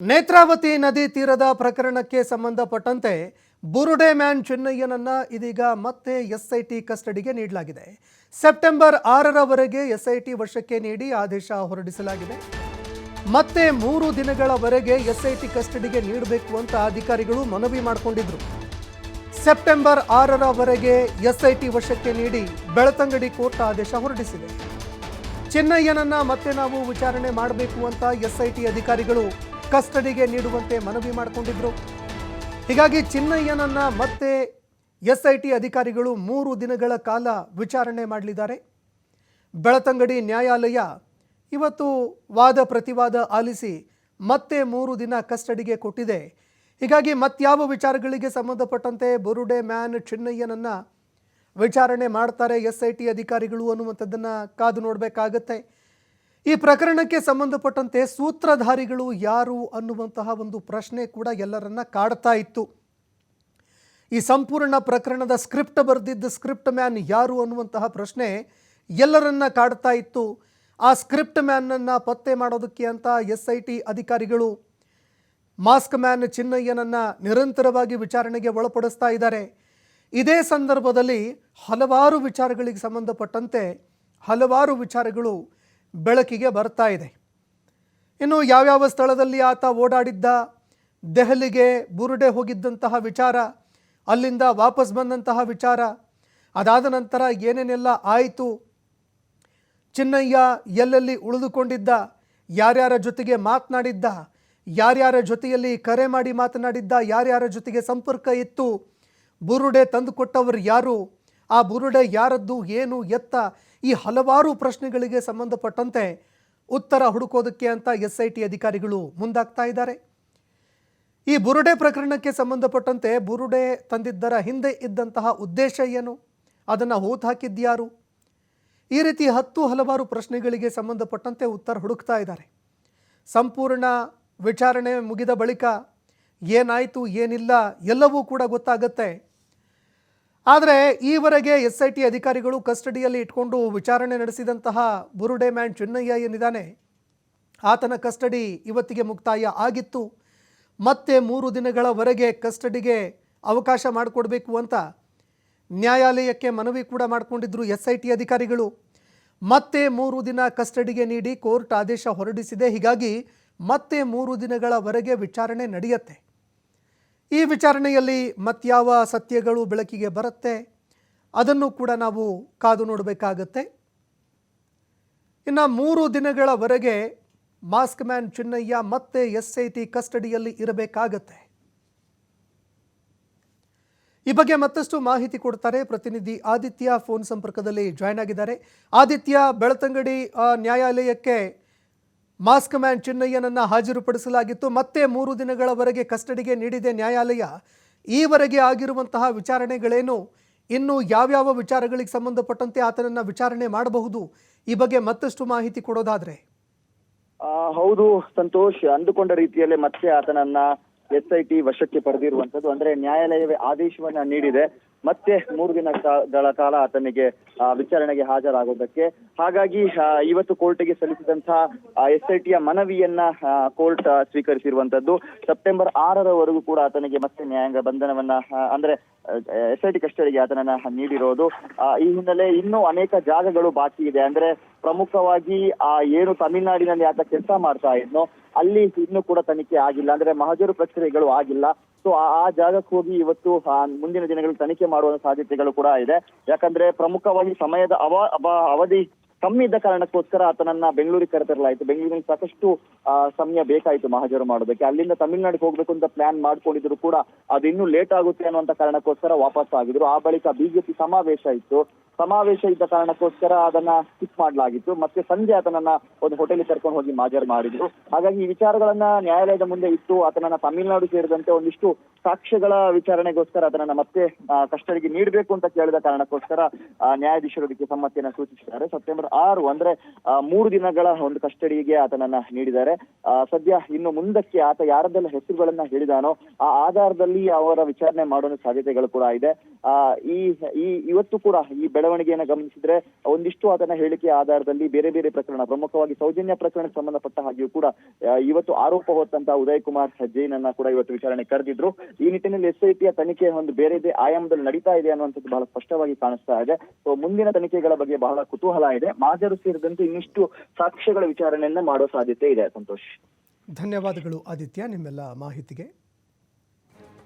ನೇತ್ರಾವತಿ ನದಿ ತೀರದ ಪ್ರಕರಣಕ್ಕೆ ಸಂಬಂಧಪಟ್ಟಂತೆ ಬುರುಡೆ ಮ್ಯಾನ್ ಚೆನ್ನಯ್ಯನನ್ನ ಇದೀಗ ಮತ್ತೆ ಎಸ್ಐಟಿ ಕಸ್ಟಡಿಗೆ ನೀಡಲಾಗಿದೆ. ಸೆಪ್ಟೆಂಬರ್ ಆರರವರೆಗೆ ಎಸ್ಐಟಿ ವಶಕ್ಕೆ ನೀಡಿ ಆದೇಶ ಹೊರಡಿಸಲಾಗಿದೆ. ಮತ್ತೆ ಮೂರು ದಿನಗಳವರೆಗೆ ಎಸ್ಐಟಿ ಕಸ್ಟಡಿಗೆ ನೀಡಬೇಕು ಅಂತ ಅಧಿಕಾರಿಗಳು ಮನವಿ ಮಾಡಿಕೊಂಡಿದ್ರು. ಸೆಪ್ಟೆಂಬರ್ ಆರರವರೆಗೆ ಎಸ್ಐಟಿ ವಶಕ್ಕೆ ನೀಡಿ ಬೆಳತಂಗಡಿ ಕೋರ್ಟ್ ಆದೇಶ ಹೊರಡಿಸಿದೆ. ಚೆನ್ನಯ್ಯನನ್ನ ಮತ್ತೆ ನಾವು ವಿಚಾರಣೆ ಮಾಡಬೇಕು ಅಂತ ಎಸ್ಐಟಿ ಅಧಿಕಾರಿಗಳು ಕಸ್ಟಡಿಗೆ ನೀಡುವಂತೆ ಮನವಿ ಮಾಡಿಕೊಂಡಿದ್ರು. ಹೀಗಾಗಿ ಚಿನ್ನಯ್ಯನನ್ನ ಮತ್ತೆ ಎಸ್ಐಟಿ ಅಧಿಕಾರಿಗಳು ಮೂರು ದಿನಗಳ ಕಾಲ ವಿಚಾರಣೆ ಮಾಡಲಿದ್ದಾರೆ. ಬೆಳತಂಗಡಿ ನ್ಯಾಯಾಲಯ ಇವತ್ತು ವಾದ ಪ್ರತಿವಾದ ಆಲಿಸಿ ಮತ್ತೆ ಮೂರು ದಿನ ಕಸ್ಟಡಿಗೆ ಕೊಟ್ಟಿದೆ. ಹೀಗಾಗಿ ಮತ್ಯಾವ ವಿಚಾರಗಳಿಗೆ ಸಂಬಂಧಪಟ್ಟಂತೆ ಬುರುಡೆ ಮ್ಯಾನ್ ಚಿನ್ನಯ್ಯನನ್ನ ವಿಚಾರಣೆ ಮಾಡ್ತಾರೆ ಎಸ್ ಐ ಟಿ ಅಧಿಕಾರಿಗಳು ಅನ್ನುವಂಥದ್ದನ್ನು ಕಾದು ನೋಡಬೇಕಾಗತ್ತೆ. ಈ ಪ್ರಕರಣಕ್ಕೆ ಸಂಬಂಧಪಟ್ಟಂತೆ ಸೂತ್ರಧಾರಿಗಳು ಯಾರು ಅನ್ನುವಂತಹ ಒಂದು ಪ್ರಶ್ನೆ ಕೂಡ ಎಲ್ಲರನ್ನ ಕಾಡ್ತಾ ಇತ್ತು. ಈ ಸಂಪೂರ್ಣ ಪ್ರಕರಣದ ಸ್ಕ್ರಿಪ್ಟ್ ಬರೆದಿದ್ದ ಸ್ಕ್ರಿಪ್ಟ್ ಮ್ಯಾನ್ ಯಾರು ಅನ್ನುವಂತಹ ಪ್ರಶ್ನೆ ಎಲ್ಲರನ್ನ ಕಾಡ್ತಾ ಇತ್ತು. ಆ ಸ್ಕ್ರಿಪ್ಟ್ ಮ್ಯಾನನ್ನು ಪತ್ತೆ ಮಾಡೋದಕ್ಕೆ ಅಂತ ಎಸ್ ಐ ಟಿ ಅಧಿಕಾರಿಗಳು ಮಾಸ್ಕ್ ಮ್ಯಾನ್ ಚಿನ್ನಯ್ಯನನ್ನ ನಿರಂತರವಾಗಿ ವಿಚಾರಣೆಗೆ ಒಳಪಡಿಸ್ತಾ ಇದ್ದಾರೆ. ಇದೇ ಸಂದರ್ಭದಲ್ಲಿ ಹಲವಾರು ವಿಚಾರಗಳಿಗೆ ಸಂಬಂಧಪಟ್ಟಂತೆ ಹಲವಾರು ವಿಚಾರಗಳು ಬೆಳಕಿಗೆ ಬರ್ತಾ ಇದೆ. ಇನ್ನು ಯಾವ್ಯಾವ ಸ್ಥಳದಲ್ಲಿ ಆತ ಓಡಾಡಿದ್ದ? ದೆಹಲಿಗೆ ಬುರುಡೆ ಹೋಗಿದ್ದಂತಹ ವಿಚಾರ, ಅಲ್ಲಿಂದ ವಾಪಸ್ ಬಂದಂತಹ ವಿಚಾರ, ಅದಾದ ನಂತರ ಏನೇನೆಲ್ಲ ಆಯಿತು? ಚಿನ್ನಯ್ಯ ಎಲ್ಲೆಲ್ಲಿ ಉಳಿದುಕೊಂಡಿದ್ದ? ಯಾರ್ಯಾರ ಜೊತೆಗೆ ಮಾತನಾಡಿದ್ದ? ಯಾರ್ಯಾರ ಜೊತೆಯಲ್ಲಿ ಕರೆ ಮಾಡಿ ಮಾತನಾಡಿದ್ದ? ಯಾರ್ಯಾರ ಜೊತೆಗೆ ಸಂಪರ್ಕ ಇತ್ತು? ಬುರುಡೆ ತಂದುಕೊಟ್ಟವರು ಯಾರು? ಆ ಬುರುಡೆ ಯಾರದ್ದು? ಏನು ಎತ್ತ? ಈ ಹಲವಾರು ಪ್ರಶ್ನೆಗಳಿಗೆ ಸಂಬಂಧಪಟ್ಟಂತೆ ಉತ್ತರ ಹುಡುಕೋದಕ್ಕೆ ಅಂತ ಎಸ್ ಐ ಟಿ ಅಧಿಕಾರಿಗಳು ಮುಂದಾಗ್ತಾ ಇದ್ದಾರೆ. ಈ ಬುರುಡೆ ಪ್ರಕರಣಕ್ಕೆ ಸಂಬಂಧಪಟ್ಟಂತೆ ಬುರುಡೆ ತಂದಿದ್ದರ ಹಿಂದೆ ಇದ್ದಂತಹ ಉದ್ದೇಶ ಏನು? ಅದನ್ನು ಹೂತು ಹಾಕಿದ್ಯಾರು ಈ ರೀತಿ ಹತ್ತು ಹಲವಾರು ಪ್ರಶ್ನೆಗಳಿಗೆ ಸಂಬಂಧಪಟ್ಟಂತೆ ಉತ್ತರ ಹುಡುಕ್ತಾ ಇದ್ದಾರೆ. ಸಂಪೂರ್ಣ ವಿಚಾರಣೆ ಮುಗಿದ ಬಳಿಕ ಏನಾಯಿತು, ಏನಿಲ್ಲ ಎಲ್ಲವೂ ಕೂಡ ಗೊತ್ತಾಗತ್ತೆ. ಆದರೆ ಈವರೆಗೆ ಎಸ್ ಐ ಟಿ ಅಧಿಕಾರಿಗಳು ಕಸ್ಟಡಿಯಲ್ಲಿ ಇಟ್ಕೊಂಡು ವಿಚಾರಣೆ ನಡೆಸಿದಂತಹ ಬುರುಡೆ ಮ್ಯಾನ್ ಚೆನ್ನಯ್ಯ ಏನಿದ್ದಾನೆ, ಆತನ ಕಸ್ಟಡಿ ಇವತ್ತಿಗೆ ಮುಕ್ತಾಯ ಆಗಿತ್ತು. ಮತ್ತೆ ಮೂರು ದಿನಗಳವರೆಗೆ ಕಸ್ಟಡಿಗೆ ಅವಕಾಶ ಮಾಡಿಕೊಡ್ಬೇಕು ಅಂತ ನ್ಯಾಯಾಲಯಕ್ಕೆ ಮನವಿ ಕೂಡ ಮಾಡಿಕೊಂಡಿದ್ದರು ಎಸ್ ಐ ಟಿ ಅಧಿಕಾರಿಗಳು. ಮತ್ತೆ ಮೂರು ದಿನ ಕಸ್ಟಡಿಗೆ ನೀಡಿ ಕೋರ್ಟ್ ಆದೇಶ ಹೊರಡಿಸಿದೆ. ಹೀಗಾಗಿ ಮತ್ತೆ ಮೂರು ದಿನಗಳವರೆಗೆ ವಿಚಾರಣೆ ನಡೆಯುತ್ತೆ. ಈ ವಿಚಾರಣೆಯಲ್ಲಿ ಮತ್ಯಾವ ಸತ್ಯಗಳು ಬೆಳಕಿಗೆ ಬರುತ್ತೆ ಅದನ್ನು ಕೂಡ ನಾವು ಕಾದು ನೋಡಬೇಕಾಗತ್ತೆ. ಇನ್ನು ಮೂರು ದಿನಗಳವರೆಗೆ ಮಾಸ್ಕ್ ಮ್ಯಾನ್ ಚಿನ್ನಯ್ಯ ಮತ್ತೆ ಎಸ್ ಐ ಟಿ ಕಸ್ಟಡಿಯಲ್ಲಿ ಇರಬೇಕಾಗತ್ತೆ. ಈ ಬಗ್ಗೆ ಮತ್ತಷ್ಟು ಮಾಹಿತಿ ಕೊಡ್ತಾರೆ ಪ್ರತಿನಿಧಿ ಆದಿತ್ಯ, ಫೋನ್ ಸಂಪರ್ಕದಲ್ಲಿ ಜಾಯ್ನ್ ಆಗಿದ್ದಾರೆ. ಆದಿತ್ಯ, ಬೆಳತಂಗಡಿ ನ್ಯಾಯಾಲಯಕ್ಕೆ ಮಾಸ್ಕ್ ಮ್ಯಾನ್ ಚಿನ್ನಯ್ಯನನ್ನು ಹಾಜರುಪಡಿಸಲಾಗಿತ್ತು. ಮತ್ತೆ ಮೂರು ದಿನಗಳವರೆಗೆ ಕಸ್ಟಡಿಗೆ ನೀಡಿದೆ ನ್ಯಾಯಾಲಯ. ಈವರೆಗೆ ಆಗಿರುವಂತಹ ವಿಚಾರಣೆಗಳೇನು? ಇನ್ನು ಯಾವ್ಯಾವ ವಿಚಾರಗಳಿಗೆ ಸಂಬಂಧಪಟ್ಟಂತೆ ಆತನನ್ನ ವಿಚಾರಣೆ ಮಾಡಬಹುದು? ಈ ಬಗ್ಗೆ ಮತ್ತಷ್ಟು ಮಾಹಿತಿ ಕೊಡೋದಾದ್ರೆ. ಹೌದು ಸಂತೋಷ್. ಅಂದುಕೊಂಡ ರೀತಿಯಲ್ಲೇ ಮತ್ತೆ ಆತನನ್ನ ಎಸ್ ಐ ಟಿ ವಶಕ್ಕೆ ಪಡೆದಿರುವಂತದ್ದು ಅಂದ್ರೆ ನ್ಯಾಯಾಲಯವೇ ಆದೇಶವನ್ನ ನೀಡಿದೆ. ಮತ್ತೆ ಮೂರು ದಿನಗಳ ಕಾಲ ಆತನಿಗೆ ವಿಚಾರಣೆಗೆ ಹಾಜರಾಗೋದಕ್ಕೆ ಹಾಗಾಗಿ ಇವತ್ತು ಕೋರ್ಟ್ಗೆ ಸಲ್ಲಿಸಿದಂತಹ ಎಸ್ ಐ ಟಿಯ ಮನವಿಯನ್ನ ಕೋರ್ಟ್ ಸ್ವೀಕರಿಸಿರುವಂತದ್ದು ಸೆಪ್ಟೆಂಬರ್ ಆರರವರೆಗೂ ಕೂಡ ಆತನಿಗೆ ಮತ್ತೆ ನ್ಯಾಯಾಂಗ ಬಂಧನವನ್ನ ಅಂದ್ರೆ ಎಸ್ ಐ ಟಿ ಕಸ್ಟಡಿಗೆ ಆತನನ್ನ ನೀಡಿರೋದು. ಈ ಹಿನ್ನೆಲೆ ಇನ್ನೂ ಅನೇಕ ಜಾಗಗಳು ಬಾಕಿ ಇದೆ. ಅಂದ್ರೆ, ಪ್ರಮುಖವಾಗಿ, ಆ, ಏನು ತಮಿಳುನಾಡಿನಲ್ಲಿ ಆತ ಕೆಲಸ ಮಾಡ್ತಾ ಇದ್ನೋ, ಅಲ್ಲಿ ಇನ್ನೂ ಕೂಡ ತನಿಖೆ ಆಗಿಲ್ಲ. ಅಂದ್ರೆ, ಮಹಜರು ಪ್ರಕ್ರಿಯೆಗಳು ಆಗಿಲ್ಲ. ಸೊ ಆ ಜಾಗಕ್ಕೆ ಹೋಗಿ ಇವತ್ತು ಮುಂದಿನ ದಿನಗಳಲ್ಲಿ ತನಿಖೆ ಮಾಡುವ ಸಾಧ್ಯತೆಗಳು ಕೂಡ ಇದೆ. ಯಾಕಂದ್ರೆ ಪ್ರಮುಖವಾಗಿ ಸಮಯದ ಅವ- ಅವಧಿ ಕಮ್ಮಿ ಇದ್ದ ಕಾರಣಕ್ಕೋಸ್ಕರ ಆತನನ್ನ ಬೆಂಗಳೂರಿಗೆ ಕರೆತರಲಾಯಿತು. ಬೆಂಗಳೂರಿನಲ್ಲಿ ಸಾಕಷ್ಟು ಸಮಯ ಬೇಕಾಯಿತು ಮಹಾಜರು ಮಾಡೋದಕ್ಕೆ. ಅಲ್ಲಿಂದ ತಮಿಳುನಾಡಿಗೆ ಹೋಗ್ಬೇಕು ಅಂತ ಪ್ಲಾನ್ ಮಾಡ್ಕೊಂಡಿದ್ರು ಕೂಡ ಅದು ಇನ್ನೂ ಲೇಟ್ ಆಗುತ್ತೆ ಅನ್ನುವಂತ ಕಾರಣಕ್ಕೋಸ್ಕರ ವಾಪಸ್ ಆಗಿದ್ರು. ಆ ಬಳಿಕ ಬಿಜೆಪಿ ಸಮಾವೇಶ ಇತ್ತು. ಸಮಾವೇಶ ಇದ್ದ ಕಾರಣಕ್ಕೋಸ್ಕರ ಅದನ್ನ ಸ್ಕಿಪ್ ಮಾಡಲಾಗಿತ್ತು. ಮತ್ತೆ ಸಂಜೆ ಆತನನ್ನ ಒಂದು ಹೋಟೆಲ್ ಕರ್ಕೊಂಡು ಹೋಗಿ ಮಾಜರ್ ಮಾಡಿದ್ರು. ಹಾಗಾಗಿ ಈ ವಿಚಾರಗಳನ್ನ ನ್ಯಾಯಾಲಯದ ಮುಂದೆ ಇಟ್ಟು ಆತನನ್ನ ತಮಿಳುನಾಡು ಸೇರಿದಂತೆ ಒಂದಿಷ್ಟು ಸಾಕ್ಷ್ಯಗಳ ವಿಚಾರಣೆಗೋಸ್ಕರ ಅದನ್ನ ಮತ್ತೆ ಕಸ್ಟಡಿಗೆ ನೀಡಬೇಕು ಅಂತ ಕೇಳಿದ ಕಾರಣಕ್ಕೋಸ್ಕರ ನ್ಯಾಯಾಧೀಶರು ಇದಕ್ಕೆ ಸಮ್ಮತಿಯನ್ನ ಸೂಚಿಸಿದ್ದಾರೆ. ಸೆಪ್ಟೆಂಬರ್ ಆರು ಅಂದ್ರೆ ಮೂರು ದಿನಗಳ ಒಂದು ಕಸ್ಟಡಿಗೆ ಆತನನ್ನ ನೀಡಿದ್ದಾರೆ. ಸದ್ಯ ಇನ್ನು ಮುಂದಕ್ಕೆ ಆತ ಯಾರದೆಲ್ಲ ಹೆಸರುಗಳನ್ನ ಹೇಳಿದಾನೋ, ಆ ಆಧಾರದಲ್ಲಿ ಅವರ ವಿಚಾರಣೆ ಮಾಡುವ ಸಾಧ್ಯತೆಗಳು ಕೂಡ ಇದೆ. ಈ ಈ, ಇವತ್ತು ಕೂಡ ಈ ಬೆಳವಣಿಗೆಯನ್ನ ಗಮನಿಸಿದ್ರೆ ಒಂದಿಷ್ಟು ಆತನ ಹೇಳಿಕೆ ಆಧಾರದಲ್ಲಿ ಬೇರೆ ಬೇರೆ ಪ್ರಕರಣ, ಪ್ರಮುಖವಾಗಿ ಸೌಜನ್ಯ ಪ್ರಕರಣಕ್ಕೆ ಸಂಬಂಧಪಟ್ಟ ಹಾಗೆಯೂ ಕೂಡ ಇವತ್ತು ಆರೋಪ ಹೊತ್ತಂತ ಉದಯ್ ಕುಮಾರ್ ಜೈನ್ ಅನ್ನ ಕೂಡ ಇವತ್ತು ವಿಚಾರಣೆ ಕರೆದಿದ್ರು. ಈ ನಿಟ್ಟಿನಲ್ಲಿ ಎಸ್ ಐ ತನಿಖೆ ಒಂದು ಬೇರೆ ಆಯಾಮದಲ್ಲಿ ನಡೀತಾ ಇದೆ ಅನ್ನುವಂಥದ್ದು ಬಹಳ ಸ್ಪಷ್ಟವಾಗಿ ಕಾಣಿಸ್ತಾ ಇದೆ. ಸೊ ಮುಂದಿನ ತನಿಖೆಗಳ ಬಗ್ಗೆ ಬಹಳ ಕುತೂಹಲ ಇದೆ. ಮಾಜರು ಸೇರಿದಂತೆ ಇನ್ನಿಷ್ಟು ಸಾಕ್ಷ್ಯಗಳ ವಿಚಾರಣೆಯನ್ನ ಮಾಡೋ ಸಾಧ್ಯತೆ ಇದೆ, ಸಂತೋಷ್. ಧನ್ಯವಾದಗಳು, ಆದಿತ್ಯ, ನಿಮ್ಮೆಲ್ಲ ಮಾಹಿತಿಗೆ.